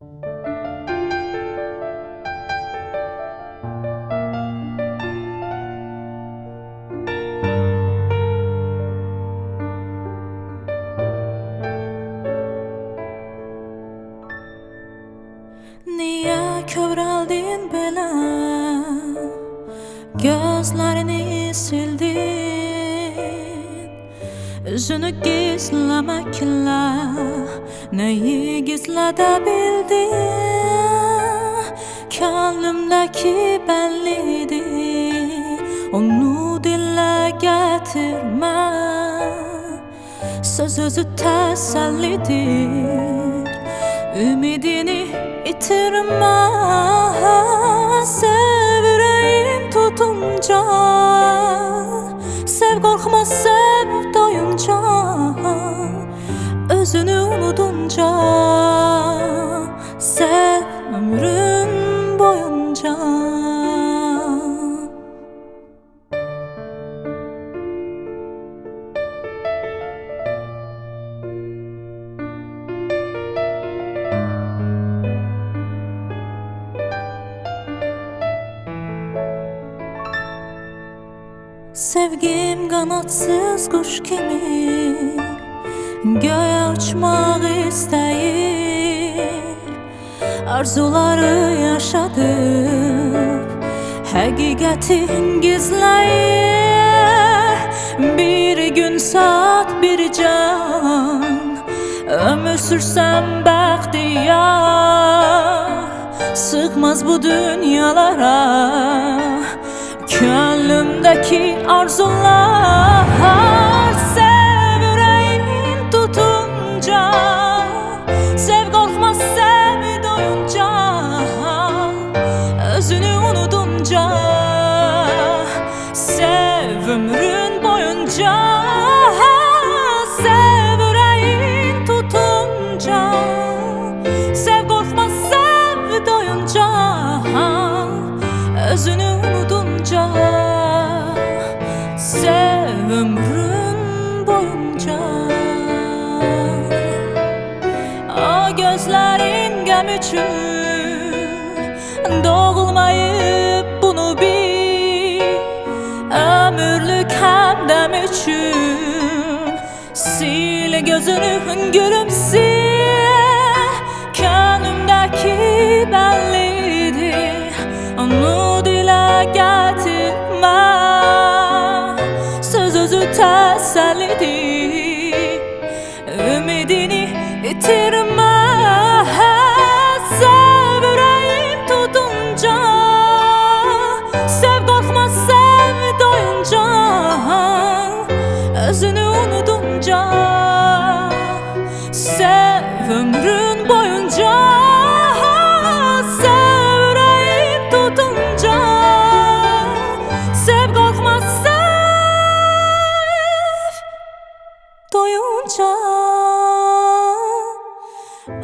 Niye kövrəldin belə Gözlərini sildin. Üzünü gizləməklə Nəyi gizlədə bildin Könlümdəki bəllidir Onu dilə gətirmə Söz özü təsəllidir Ümidini itirme Sev Özünü unutunca Sev ömrün boyunca. Sevgim kanatsız kuş kimi Göğe uçmak isteyir Arzuları yaşadıp Hakikatin gizleyir Bir gün saat bir can Ömür sürsem bahtiyar. Sıkmaz bu dünyalara Gönlümdeki arzular yüreğin tutunca Sev korkma Özünü unutunca Sev ömrün boyunca. O gözlerin gem Doğulmayıp bunu bil Ömürlük hem dem üçün Sil gözünü gülümse Könlümdeki bellidir Onu dile getirme. Söz özü tesellidir ömrün boyunca Sev yüreğim tutunca Sev korkma sev doyunca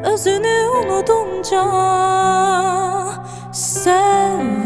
Özünü unutunca Sev